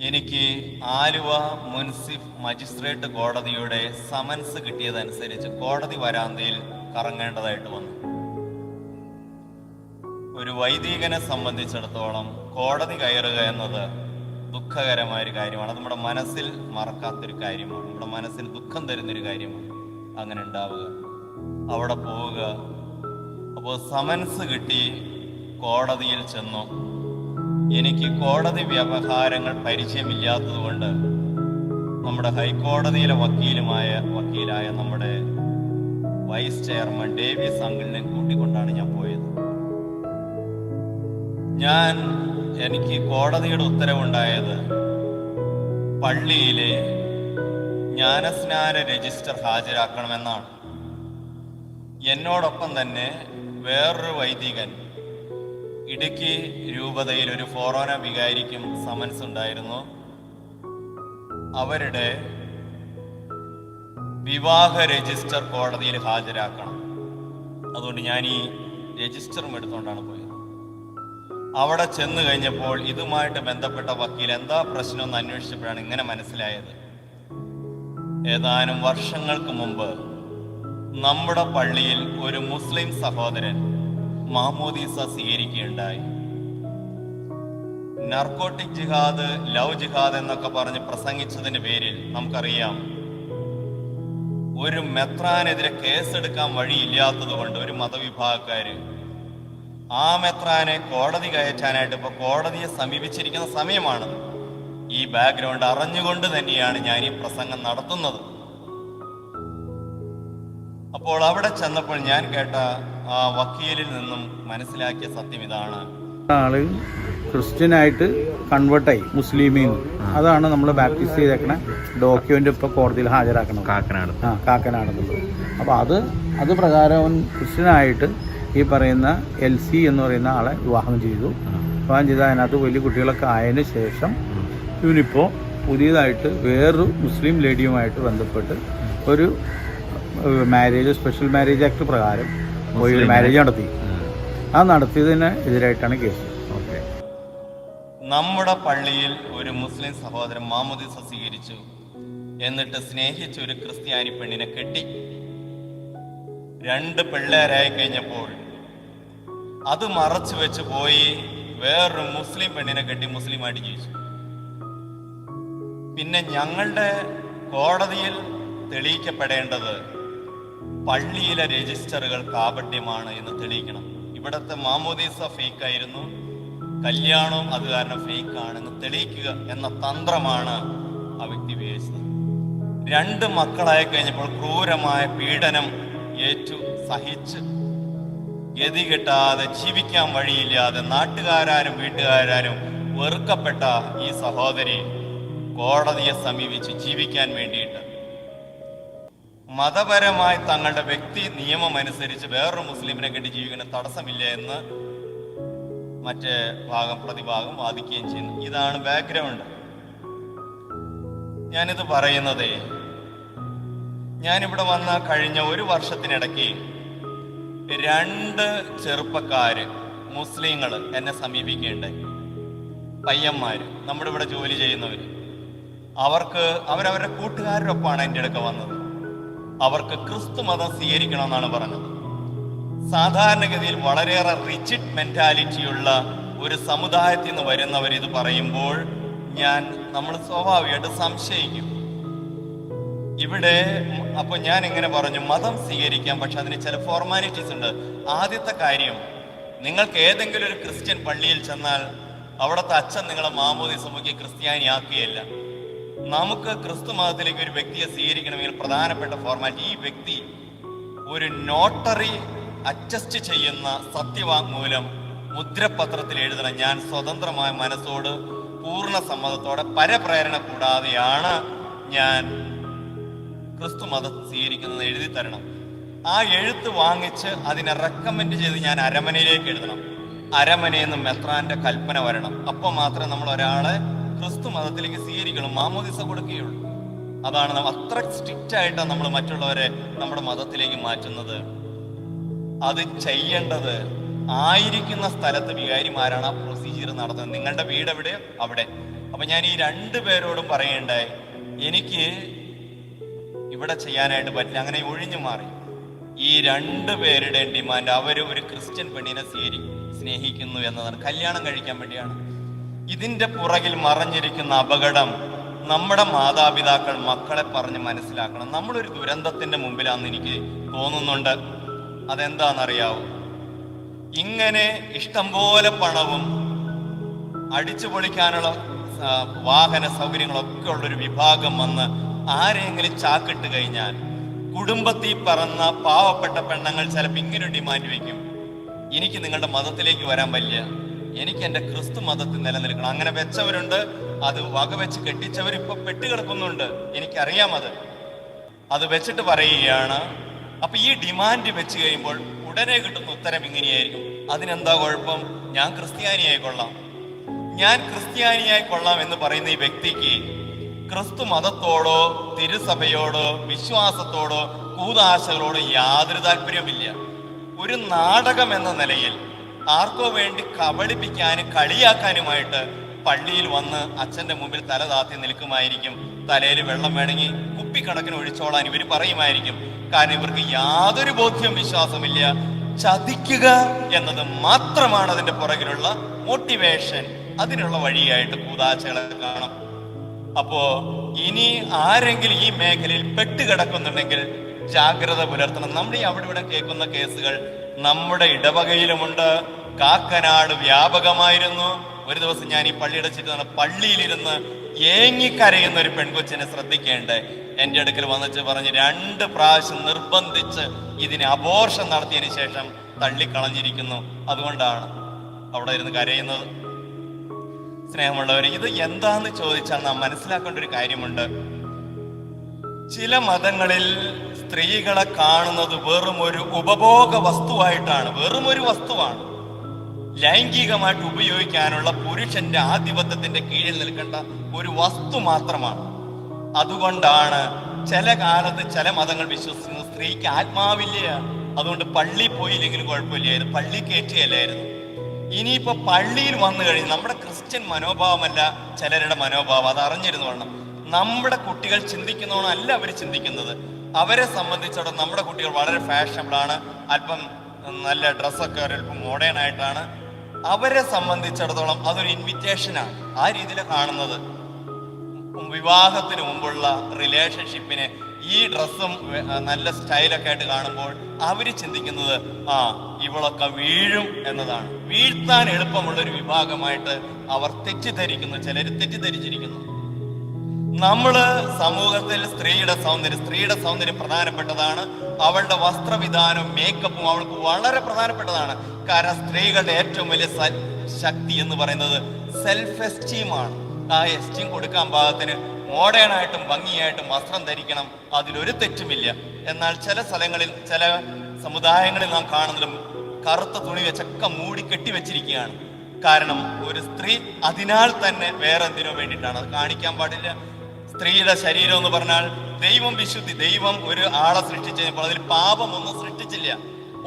എനിക്ക് ആലുവ മുൻസിഫ് മജിസ്ട്രേറ്റ് കോടതിയുടെ സമൻസ് കിട്ടിയതനുസരിച്ച് കോടതി വരാന്തയിൽ കറങ്ങേണ്ടതായിട്ട് വന്നു. ഒരു വൈദികനെ സംബന്ധിച്ചിടത്തോളം കോടതി കയറുക എന്നത് ദുഃഖകരമായ ഒരു കാര്യമാണ്. അത് നമ്മുടെ മനസ്സിൽ മറക്കാത്തൊരു കാര്യമാണ്. നമ്മുടെ മനസ്സിൽ ദുഃഖം തരുന്നൊരു കാര്യമാണ് അങ്ങനെ ഉണ്ടാവുക. അവിടെ പോവുക. അപ്പോൾ സമൻസ് കിട്ടി കോടതിയിൽ ചെന്നു. എനിക്ക് കോടതി വ്യവഹാരങ്ങൾ പരിചയമില്ലാത്തതുകൊണ്ട് നമ്മുടെ ഹൈക്കോടതിയിലെ വക്കീലുമായ വക്കീലായ നമ്മുടെ വൈസ് ചെയർമാൻ ഡേവിസ് അങ്കിളിനെ കൂട്ടിക്കൊണ്ടാണ് ഞാൻ പോയത്. ഞാൻ എനിക്ക് കോടതിയുടെ ഉത്തരവുണ്ടായത് പള്ളിയിലെ ജ്ഞാനസ്നാന രജിസ്റ്റർ ഹാജരാക്കണമെന്നാണ്. എന്നോടൊപ്പം തന്നെ വേറൊരു വൈദികൻ ഇടുക്കി രൂപതയിൽ ഒരു ഫോറോന വികാരിക്കും സമൻസ് ഉണ്ടായിരുന്നു. അവരുടെ വിവാഹ രജിസ്റ്റർ കോടതിയിൽ ഹാജരാക്കണം. അതുകൊണ്ട് ഞാൻ ഈ രജിസ്റ്ററും എടുത്തുകൊണ്ടാണ് പോയത്. അവിടെ ചെന്ന് കഴിഞ്ഞപ്പോൾ ഇതുമായിട്ട് ബന്ധപ്പെട്ട വക്കീൽ എന്താ പ്രശ്നം എന്ന് അന്വേഷിച്ചപ്പോഴാണ് ഇങ്ങനെ മനസ്സിലായത്. ഏതാനും വർഷങ്ങൾക്ക് മുമ്പ് നമ്മുടെ പള്ളിയിൽ ഒരു മുസ്ലിം സഹോദരൻ മാമോദീസ സ്വീകരിക്കുകയുണ്ടായി. നർക്കോട്ടിക് ജിഹാദ് ലവ് ജിഹാദ് എന്നൊക്കെ പറഞ്ഞ് പ്രസംഗിച്ചതിന്റെ പേരിൽ നമുക്കറിയാം ഒരു മെത്രാനെതിരെ കേസെടുക്കാൻ വഴിയില്ലാത്തത് കൊണ്ട് ഒരു മതവിഭാഗക്കാര് ആ മെത്രാനെ കോടതി കയറ്റാനായിട്ട് ഇപ്പൊ കോടതിയെ സമീപിച്ചിരിക്കുന്ന സമയമാണ്. ഈ ബാക്ക്ഗ്രൗണ്ട് അറിഞ്ഞുകൊണ്ട് തന്നെയാണ് ഞാൻ ഈ പ്രസംഗം നടത്തുന്നത്. അപ്പോൾ അവിടെ ചെന്നപ്പോൾ ഞാൻ കേട്ട ആ വക്കീലിൽ നിന്നും മനസ്സിലാക്കിയ സത്യം ഇതാണ്. ആൾ ക്രിസ്ത്യനായിട്ട് കൺവേർട്ടായി മുസ്ലിമീന്ന്. അതാണ് നമ്മൾ ബാപ്റ്റിസ് ചെയ്തേക്കണ ഡോക്യുമെന്റ് ഇപ്പൊ കോടതിയിൽ ഹാജരാക്കണം കാക്കനാട്. ആ കാക്കനാടെന്നുള്ളത് അപ്പോൾ അത് അത് പ്രകാരം അവൻ ക്രിസ്ത്യനായിട്ട് ഈ പറയുന്ന എൽ സി എന്ന് പറയുന്ന ആളെ വിവാഹം ചെയ്തു. വിവാഹം ചെയ്ത് അതിനകത്ത് വലിയ കുട്ടികളൊക്കെ ആയതിനു ശേഷം ഇവനിപ്പോൾ പുതിയതായിട്ട് വേറൊരു മുസ്ലിം ലേഡിയുമായിട്ട് ബന്ധപ്പെട്ട് ഒരു മാരേജ് സ്പെഷ്യൽ മാരേജ് ആക്ട് പ്രകാരം പോയി ഒരു മാരേജ് നടത്തി. ആ. നടത്തിയതിന് എതിരായിട്ടാണ് കേസ്. ഓക്കെ. നമ്മുടെ പള്ളിയിൽ ഒരു മുസ്ലിം സഹോദരൻ മാമുദിസ സ്വീകരിച്ചു എന്നിട്ട് സ്നേഹിച്ച ഒരു ക്രിസ്ത്യാനി പെണ്ണിനെ കെട്ടി. രണ്ട് പിള്ളേരായി കഴിഞ്ഞപ്പോൾ അത് മറച്ചു വെച്ച് പോയി വേറൊരു മുസ്ലിം പെണ്ണിനെ കെട്ടി മുസ്ലിമായിട്ട് ജീവിച്ചു. പിന്നെ ഞങ്ങളുടെ കോടതിയിൽ തെളിയിക്കപ്പെടേണ്ടത് പള്ളിയിലെ രജിസ്റ്ററുകൾ കാപട്യമാണ് എന്ന് തെളിയിക്കണം. ഇവിടത്തെ മാമോദീസ ഫേക്ക് ആയിരുന്നു കല്യാണവും അത് കാരണം ഫേക്ക് ആണെന്ന് തെളിയിക്കുക എന്ന തന്ത്രമാണ് ആ വ്യക്തി ഉപയോഗിച്ചത്. രണ്ട് മക്കളായി കഴിഞ്ഞപ്പോൾ ക്രൂരമായ പീഡനം ഏറ്റു സഹിച്ച് ഗതി കിട്ടാതെ ജീവിക്കാൻ വഴിയില്ലാതെ നാട്ടുകാരും വീട്ടുകാരും വെറുക്കപ്പെട്ട ഈ സഹോദരി കോടതിയെ സമീപിച്ച് ജീവിക്കാൻ വേണ്ടിയിട്ട് മതപരമായി തങ്ങളുടെ വ്യക്തി നിയമം അനുസരിച്ച് വേറൊരു മുസ്ലിമിനെ കെട്ടി ജീവിക്കുന്ന തടസ്സമില്ല എന്ന് മറ്റേ ഭാഗം പ്രതിഭാഗം വാദിക്കുകയും ചെയ്യുന്നു. ഇതാണ് ബാക്ക്ഗ്രൗണ്ട് ഞാനിത് പറയുന്നതേ ഞാനിവിടെ വന്ന കഴിഞ്ഞ ഒരു വർഷത്തിനിടയ്ക്ക് രണ്ട് ചെറുപ്പക്കാര് മുസ്ലിങ്ങൾ എന്നെ സമീപിക്കേണ്ട? പയ്യന്മാര് നമ്മുടെ ഇവിടെ ജോലി ചെയ്യുന്നവര്. അവർക്ക് അവരവരുടെ കൂട്ടുകാരുടെ ഒപ്പമാണ് എന്റെ അടുക്ക വന്നത്. അവർക്ക് ക്രിസ്തു മതം സ്വീകരിക്കണം എന്നാണ് പറഞ്ഞത്. സാധാരണഗതിയിൽ വളരെയേറെ റിച്ചിഡ് മെന്റാലിറ്റിയുള്ള ഒരു സമുദായത്തിൽ നിന്ന് വരുന്നവർ ഇത് പറയുമ്പോൾ ഞാൻ നമ്മൾ സ്വാഭാവികമായിട്ട് സംശയിക്കും. ഇവിടെ അപ്പൊ ഞാൻ ഇങ്ങനെ പറഞ്ഞു മതം സ്വീകരിക്കാം പക്ഷെ അതിന് ചില ഫോർമാലിറ്റീസ് ഉണ്ട്. ആദ്യത്തെ കാര്യം നിങ്ങൾക്ക് ഏതെങ്കിലും ഒരു ക്രിസ്ത്യൻ പള്ളിയിൽ ചെന്നാൽ അവിടുത്തെ അച്ഛൻ നിങ്ങളെ മാമോദി മുക്കി ക്രിസ്ത്യാനിയാക്കുകയില്ല. നമുക്ക് ക്രിസ്തു മതത്തിലേക്ക് ഒരു വ്യക്തിയെ സ്വീകരിക്കണമെങ്കിൽ പ്രധാനപ്പെട്ട ഫോർമാറ്റ് ഈ വ്യക്തി ഒരു നോട്ടറി അഡ്ജസ്റ്റ് ചെയ്യുന്ന സത്യവാങ്മൂലം മുദ്രപത്രത്തിൽ എഴുതണം. ഞാൻ സ്വതന്ത്രമായ മനസ്സോട് പൂർണ സമ്മതത്തോടെ പരപ്രേരണ കൂടാതെയാണ് ഞാൻ ക്രിസ്തു മതം സ്വീകരിക്കുന്നത് എഴുതി തരണം. ആ എഴുത്ത് വാങ്ങിച്ച് അതിനെ റെക്കമെൻഡ് ചെയ്ത് ഞാൻ അരമനയിലേക്ക് എഴുതണം. അരമനയിൽ നിന്ന് മെത്രാന്റെ കൽപ്പന വരണം. അപ്പോൾ മാത്രമേ നമ്മൾ ഒരാളെ ക്രിസ്തു മതത്തിലേക്ക് സ്വീകരിക്കണം മാമോദിസ കൊടുക്കുകയുള്ളൂ. അതാണ് നമ്മൾ അത്ര സ്ട്രിക്റ്റ് ആയിട്ടാണ് നമ്മൾ മറ്റുള്ളവരെ നമ്മുടെ മതത്തിലേക്ക് മാറ്റുന്നത്. അത് ചെയ്യേണ്ടത് ആയിരിക്കുന്ന സ്ഥലത്ത് വികാരിമാരാണ് ആ പ്രൊസീജിയർ നടത്തുന്നത്. നിങ്ങളുടെ വീട് എവിടെ? അവിടെ. അപ്പൊ ഞാൻ ഈ രണ്ടു പേരോടും പറയണ്ടേ എനിക്ക് ഇവിടെ ചെയ്യാനായിട്ട് പറ്റില്ല. അങ്ങനെ ഒഴിഞ്ഞു മാറി. ഈ രണ്ടു പേരുടെയും ഡിമാൻഡ് അവർ ഒരു ക്രിസ്ത്യൻ പെണ്ണിനെ സ്നേഹിക്കുന്നു എന്നതാണ്. കല്യാണം കഴിക്കാൻ വേണ്ടിയാണ്. ഇതിന്റെ പുറകിൽ മറഞ്ഞിരിക്കുന്ന അപകടം നമ്മുടെ മാതാപിതാക്കൾ മക്കളെ പറഞ്ഞ് മനസ്സിലാക്കണം. നമ്മളൊരു ദുരന്തത്തിന്റെ മുമ്പിലാന്ന് എനിക്ക് തോന്നുന്നുണ്ട്. അതെന്താണെന്നറിയാവൂ? ഇങ്ങനെ ഇഷ്ടംപോലെ പണവും അടിച്ചു പൊളിക്കാനുള്ള വാഹന സൗകര്യങ്ങളൊക്കെ ഉള്ളൊരു വിഭാഗം വന്ന് ആരെങ്കിലും ചാക്കിട്ട് കഴിഞ്ഞാൽ കുടുംബത്തിൽ പറന്ന പാവപ്പെട്ട പെണ്ണങ്ങൾ ചിലപ്പോൾ ഇങ്ങനെ ഡിമാൻഡ് വയ്ക്കും. എനിക്ക് നിങ്ങളുടെ മതത്തിലേക്ക് വരാൻ വയ്യ. എനിക്ക് എന്റെ ക്രിസ്തു മതത്തിൽ നിലനിൽക്കണം. അങ്ങനെ വെച്ചവരുണ്ട് അത് വകവെച്ച് കെട്ടിച്ചവർ ഇപ്പൊ പെട്ടുകിടക്കുന്നുണ്ട് എനിക്കറിയാം അത് അത് വെച്ചിട്ട് പറയുകയാണ് അപ്പൊ ഈ ഡിമാൻഡ് വെച്ച് കഴിയുമ്പോൾ ഉടനെ കിട്ടുന്ന ഉത്തരം ഇങ്ങനെയായിരിക്കും. അതിനെന്താ കുഴപ്പം? ഞാൻ ക്രിസ്ത്യാനിയായി കൊള്ളാം. ഞാൻ ക്രിസ്ത്യാനിയായി കൊള്ളാം എന്ന് പറയുന്ന ഈ വ്യക്തിക്ക് ക്രിസ്തു മതത്തോടോ തിരുസഭയോടോ വിശ്വാസത്തോടോ കൂതാശകളോടോ യാതൊരു താല്പര്യവുമില്ല. ഒരു നാടകം എന്ന നിലയിൽ ആർക്കോ വേണ്ടി കബളിപ്പിക്കാനും കളിയാക്കാനുമായിട്ട് പള്ളിയിൽ വന്ന് അച്ഛന്റെ മുമ്പിൽ തല താത്തി നിൽക്കുമായിരിക്കും. തലയിൽ വെള്ളം വേണമെങ്കിൽ കുപ്പിക്കണക്കിന് ഒഴിച്ചോളാൻ ഇവർ പറയുമായിരിക്കും. കാരണം ഇവർക്ക് യാതൊരു ബോധ്യം വിശ്വാസമില്ല. ചതിക്കുക എന്നത് മാത്രമാണ് അതിന്റെ പുറകിലുള്ള മോട്ടിവേഷൻ അതിനുള്ള വഴിയായിട്ട് കൂതാശകളെ കാണാം. അപ്പോ ഇനി ആരെങ്കിലും ഈ മേഖലയിൽ പെട്ടുകിടക്കുന്നുണ്ടെങ്കിൽ ജാഗ്രത പുലർത്തണം. നമ്മൾ ഈ അവിടെ ഇവിടെ കേൾക്കുന്ന കേസുകൾ നമ്മുടെ ഇടവകയിലുമുണ്ട്. കാക്കനാട് വ്യാപകമായിരുന്നു. ഒരു ദിവസം ഞാൻ ഈ പള്ളിയുടെ ചുറ്റുന്ന പള്ളിയിലിരുന്ന് ഏങ്ങിക്കരയുന്ന ഒരു പെൺകൊച്ചിനെ ശ്രദ്ധിക്കേണ്ടേ. എന്റെ അടുക്കൽ വന്നിട്ട് പറഞ്ഞ് രണ്ട് പ്രാവശ്യം നിർബന്ധിച്ച് ഇതിനെ അബോർഷൻ നടത്തിയതിന് ശേഷം തള്ളിക്കളഞ്ഞിരിക്കുന്നു. അതുകൊണ്ടാണ് അവിടെ ഇരുന്ന് കരയുന്നത്. സ്നേഹമുള്ളവർ ഇത് എന്താന്ന് ചോദിച്ചാൽ നാം മനസ്സിലാക്കേണ്ട ഒരു കാര്യമുണ്ട്. ചില മതങ്ങളിൽ സ്ത്രീകളെ കാണുന്നത് വെറും ഒരു ഉപഭോഗ വസ്തുവായിട്ടാണ് വെറും ഒരു വസ്തുവാണ്. ലൈംഗികമായിട്ട് ഉപയോഗിക്കാനുള്ള പുരുഷന്റെ ആധിപത്യത്തിന്റെ കീഴിൽ നിൽക്കേണ്ട ഒരു വസ്തു മാത്രമാണ്. അതുകൊണ്ടാണ് ചില കാലത്ത് ചില മതങ്ങൾ വിശ്വസിക്കുന്നത് സ്ത്രീക്ക് ആത്മാവില്ല അതുകൊണ്ട് പള്ളി പോയില്ലെങ്കിലും കുഴപ്പമില്ലായിരുന്നു പള്ളി കയറ്റിയല്ലായിരുന്നു. ഇനിയിപ്പോ പള്ളിയിൽ വന്നു കഴിഞ്ഞ് നമ്മുടെ ക്രിസ്ത്യൻ മനോഭാവമല്ല ചിലരുടെ മനോഭാവം അത് അറിഞ്ഞിരുന്നു വേണം നമ്മുടെ കുട്ടികൾ ചിന്തിക്കുന്നോണല്ല അവർ ചിന്തിക്കുന്നത്. അവരെ സംബന്ധിച്ചിടത്തോളം നമ്മുടെ കുട്ടികൾ വളരെ ഫാഷനബിൾ ആണ്. അല്പം നല്ല ഡ്രസ്സൊക്കെ അല്പം മോഡേൺ ആയിട്ടാണ്. അവരെ സംബന്ധിച്ചിടത്തോളം അതൊരു ഇൻവിറ്റേഷനാണ് ആ രീതിയിലാണ് കാണുന്നത്. വിവാഹത്തിന് മുമ്പുള്ള റിലേഷൻഷിപ്പിനെ ഈ ഡ്രസ്സും നല്ല സ്റ്റൈലൊക്കെ ആയിട്ട് കാണുമ്പോൾ അവർ ചിന്തിക്കുന്നത് ആ ഇവളൊക്കെ വീഴും എന്നതാണ്. വീഴ്ത്താൻ എളുപ്പമുള്ള ഒരു വിഭാഗമായിട്ട് അവർ തെറ്റിദ്ധരിക്കുന്നു. ചിലർ തെറ്റിദ്ധരിച്ചിരിക്കുന്നു. നമ്മൾ സമൂഹത്തിൽ സ്ത്രീയുടെ സൗന്ദര്യം സ്ത്രീയുടെ സൗന്ദര്യം പ്രധാനപ്പെട്ടതാണ്. അവളുടെ വസ്ത്രവിധാനവും മേക്കപ്പും അവൾക്ക് വളരെ പ്രധാനപ്പെട്ടതാണ്. കാരണം സ്ത്രീകളുടെ ഏറ്റവും വലിയ ശക്തി എന്ന് പറയുന്നത് സെൽഫ് എസ്റ്റീമാണ് ആ എസ്റ്റീം കൊടുക്കാൻ പാകത്തിന് മോഡേൺ ആയിട്ടും ഭംഗിയായിട്ടും വസ്ത്രം ധരിക്കണം അതിലൊരു തെറ്റുമില്ല. എന്നാൽ ചില സ്ഥലങ്ങളിൽ ചില സമുദായങ്ങളിൽ നാം കാണുന്നതും കറുത്ത തുണി വെച്ചൊക്കെ മൂടി കെട്ടി വെച്ചിരിക്കുകയാണ്. കാരണം ഒരു സ്ത്രീ അതിനാൽ തന്നെ വേറെ എന്തിനോ വേണ്ടിയിട്ടാണ്? അത് കാണിക്കാൻ പാടില്ല. സ്ത്രീയുടെ ശരീരം എന്ന് പറഞ്ഞാൽ ദൈവം വിശുദ്ധി ദൈവം ഒരു ആളെ സൃഷ്ടിച്ചപ്പോൾ അതിൽ പാപം ഒന്നും സൃഷ്ടിച്ചില്ല.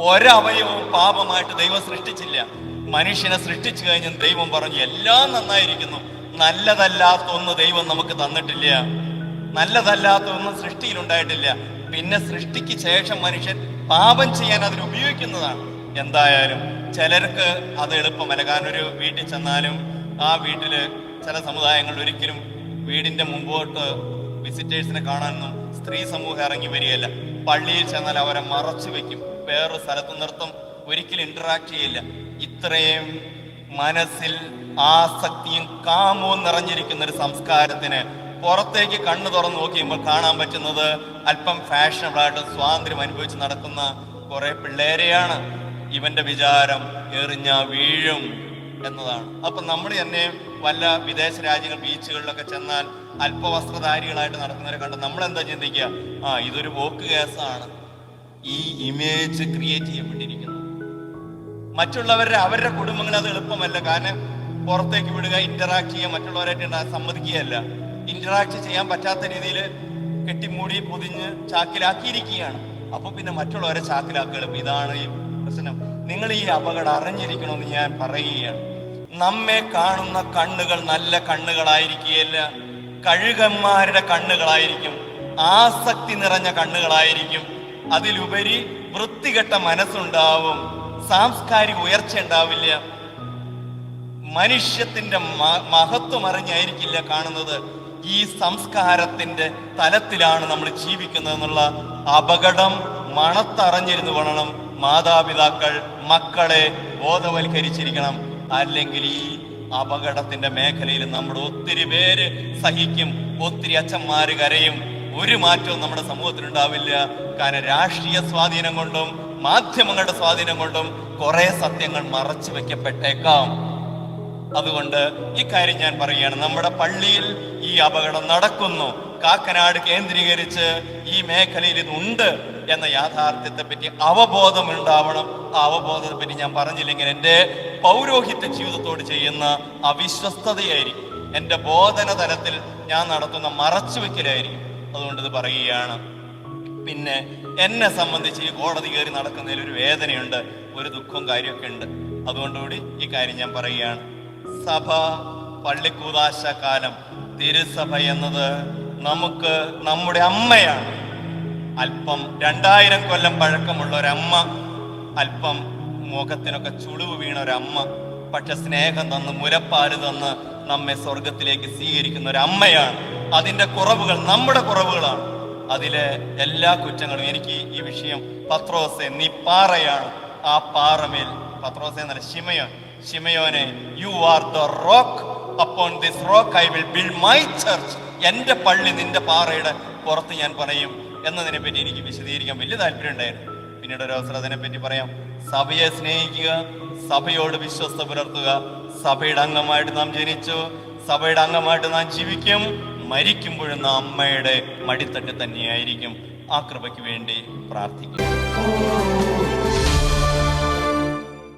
ഒരവയവവും പാപമായിട്ട് ദൈവം സൃഷ്ടിച്ചില്ല. മനുഷ്യനെ സൃഷ്ടിച്ചു കഴിഞ്ഞും ദൈവം പറഞ്ഞു എല്ലാം നന്നായിരിക്കുന്നു. നല്ലതല്ലാത്ത ഒന്ന് ദൈവം നമുക്ക് തന്നിട്ടില്ല. നല്ലതല്ലാത്ത ഒന്നും സൃഷ്ടിയിൽ ഉണ്ടായിട്ടില്ല. പിന്നെ സൃഷ്ടിക്ക് ശേഷം മനുഷ്യൻ പാപം ചെയ്യാൻ അതിൽ ഉപയോഗിക്കുന്നതാണ്. എന്തായാലും ചിലർക്ക് അത് എളുപ്പമല്ല കാരണം ഒരു വീട്ടിൽ ചെന്നാലും ആ വീട്ടിൽ ചില സമുദായങ്ങളിൽ ഒരിക്കലും വീടിന്റെ മുമ്പോട്ട് വിസിറ്റേഴ്സിനെ കാണാനൊന്നും സ്ത്രീ സമൂഹം ഇറങ്ങി വരികയല്ല. പള്ളിയിൽ ചെന്നാൽ അവരെ മറച്ചു വെക്കും. വേറൊരു സ്ഥലത്ത് നിർത്തും. ഒരിക്കലും ഇന്ററാക്ട് ചെയ്യില്ല. ഇത്രയും മനസ്സിൽ ആസക്തിയും കാമവും നിറഞ്ഞിരിക്കുന്ന ഒരു സംസ്കാരത്തിന് പുറത്തേക്ക് കണ്ണു തുറന്ന് നോക്കിയുമ്പോൾ കാണാൻ പറ്റുന്നത് അല്പം ഫാഷനബിളായിട്ട് സ്വാതന്ത്ര്യം അനുഭവിച്ച് നടക്കുന്ന കുറെ പിള്ളേരെയാണ്. ഇവന്റെ വിചാരം എറിഞ്ഞ വീഴും എന്നതാണ്. അപ്പൊ നമ്മൾ തന്നെ വല്ല വിദേശ രാജ്യങ്ങൾ ബീച്ചുകളിലൊക്കെ ചെന്നാൽ അല്പവസ്ത്രധാരികളായിട്ട് നടക്കുന്നവരെ കണ്ട് നമ്മൾ എന്താ ചിന്തിക്കുക? ആ ഇതൊരു വോക്ക് കേസാണ്. ഈ ഇമേജ് ക്രിയേറ്റ് ചെയ്യപ്പെട്ടിരിക്കുന്നു. മറ്റുള്ളവരുടെ അവരുടെ കുടുംബങ്ങൾ അത് എളുപ്പമല്ല. കാരണം പുറത്തേക്ക് വിടുക ഇന്ററാക്ട് ചെയ്യുക മറ്റുള്ളവരായിട്ട് സമ്മതിക്കുകയല്ല. ഇന്ററാക്ട് ചെയ്യാൻ പറ്റാത്ത രീതിയിൽ കെട്ടിമൂടി പൊതിഞ്ഞ് ചാക്കിലാക്കിയിരിക്കുകയാണ്. അപ്പൊ പിന്നെ മറ്റുള്ളവരെ ചാക്കിലാക്കുക ഇതാണ് ഈ പ്രശ്നം. നിങ്ങൾ ഈ അപകടം അറിഞ്ഞിരിക്കണമെന്ന് ഞാൻ പറയുകയാണ്. നമ്മെ കാണുന്ന കണ്ണുകൾ നല്ല കണ്ണുകളായിരിക്കുകയല്ല കഴുകന്മാരുടെ കണ്ണുകളായിരിക്കും ആസക്തി നിറഞ്ഞ കണ്ണുകളായിരിക്കും. അതിലുപരി വൃത്തികെട്ട മനസ്സുണ്ടാവും സാംസ്കാരിക ഉയർച്ച ഉണ്ടാവില്ല. മനുഷ്യത്തിന്റെ മഹത്വം അറിഞ്ഞായിരിക്കില്ല കാണുന്നത്. ഈ സംസ്കാരത്തിന്റെ തലത്തിലാണ് നമ്മൾ ജീവിക്കുന്നത് എന്നുള്ള അപകടം മണത്തറിഞ്ഞിരുന്നു വേണം മാതാപിതാക്കൾ മക്കളെ ബോധവൽക്കരിച്ചിരിക്കണം. അല്ലെങ്കിൽ ഈ അപകടത്തിന്റെ മേഖലയിൽ നമ്മൾ ഒത്തിരി പേര് സഹിക്കും ഒത്തിരി അച്ഛന്മാര് കരയും. ഒരു മാറ്റവും നമ്മുടെ സമൂഹത്തിൽ ഉണ്ടാവില്ല കാരണം രാഷ്ട്രീയ സ്വാധീനം കൊണ്ടും മാധ്യമങ്ങളുടെ സ്വാധീനം കൊണ്ടും കുറെ സത്യങ്ങൾ മറച്ചു വെക്കപ്പെട്ടേക്കാം. അതുകൊണ്ട് ഈ കാര്യം ഞാൻ പറയുകയാണ്. നമ്മുടെ പള്ളിയിൽ ഈ അപകടം നടക്കുന്നു. കാക്കനാട് കേന്ദ്രീകരിച്ച് ഈ മേഖലയിൽ ഇതുണ്ട് എന്ന യാഥാർത്ഥ്യത്തെ പറ്റി അവബോധം ഉണ്ടാവണം ആ അവബോധത്തെ പറ്റി ഞാൻ പറഞ്ഞില്ലെങ്കിൽ എന്റെ പൗരോഹിത്യ ജീവിതത്തോട് ചെയ്യുന്ന അവിശ്വസ്തതയായിരിക്കും. എന്റെ ബോധന തലത്തിൽ ഞാൻ നടത്തുന്ന മറച്ചുവെക്കലായിരിക്കും. അതുകൊണ്ട് ഇത് പറയുകയാണ്. പിന്നെ എന്നെ സംബന്ധിച്ച് ഈ കോടതി കയറി നടക്കുന്നതിൽ ഒരു വേദനയുണ്ട് ഒരു ദുഃഖവും കാര്യമൊക്കെ ഉണ്ട്. അതുകൊണ്ടുകൂടി ഈ കാര്യം ഞാൻ പറയുകയാണ്. സഭ പള്ളിക്കൂതാശ കാലം തിരുസഭ എന്നത് നമുക്ക് നമ്മുടെ അമ്മയാണ്. അല്പം രണ്ടായിരം കൊല്ലം പഴക്കമുള്ള ഒരമ്മ അല്പം മുഖത്തിനൊക്കെ ചുളിവ് വീണ ഒരമ്മ പക്ഷെ സ്നേഹം തന്ന് മുലപ്പാൽ തന്ന് നമ്മെ സ്വർഗത്തിലേക്ക് സ്വീകരിക്കുന്ന ഒരു അമ്മയാണ് അതിന്റെ കുറവുകൾ നമ്മുടെ കുറവുകളാണ്. അതിലെ എല്ലാ കുറ്റങ്ങളും എനിക്ക് ഈ വിഷയം പത്രോസെ നീ പാറയാണ്. ആ പാറമേൽ പത്രോസെ എന്നല്ല ഷിമയോൻ ശിമയോനെ you are the rock upon this rock I will build my church എന്റെ പള്ളി നിന്റെ പാറയുടെ പുറത്ത് ഞാൻ പറയും എന്നതിനെ പറ്റി എനിക്ക് വിശദീകരിക്കാൻ വലിയ താല്പര്യം ഉണ്ടായിരുന്നു. പിന്നീട് ഒരു അവസരം അതിനെ പറ്റി പറയാം. സഭയെ സ്നേഹിക്കുക സഭയോട് വിശ്വസ്ത പുലർത്തുക. സഭയുടെ അംഗമായിട്ട് നാം ജനിച്ചു. സഭയുടെ അംഗമായിട്ട് നാം ജീവിക്കും. മരിക്കുമ്പോഴും നാം അമ്മയുടെ മടിത്തട്ട് തന്നെയായിരിക്കും. ആ കൃപയ്ക്ക് വേണ്ടി പ്രാർത്ഥിക്കും.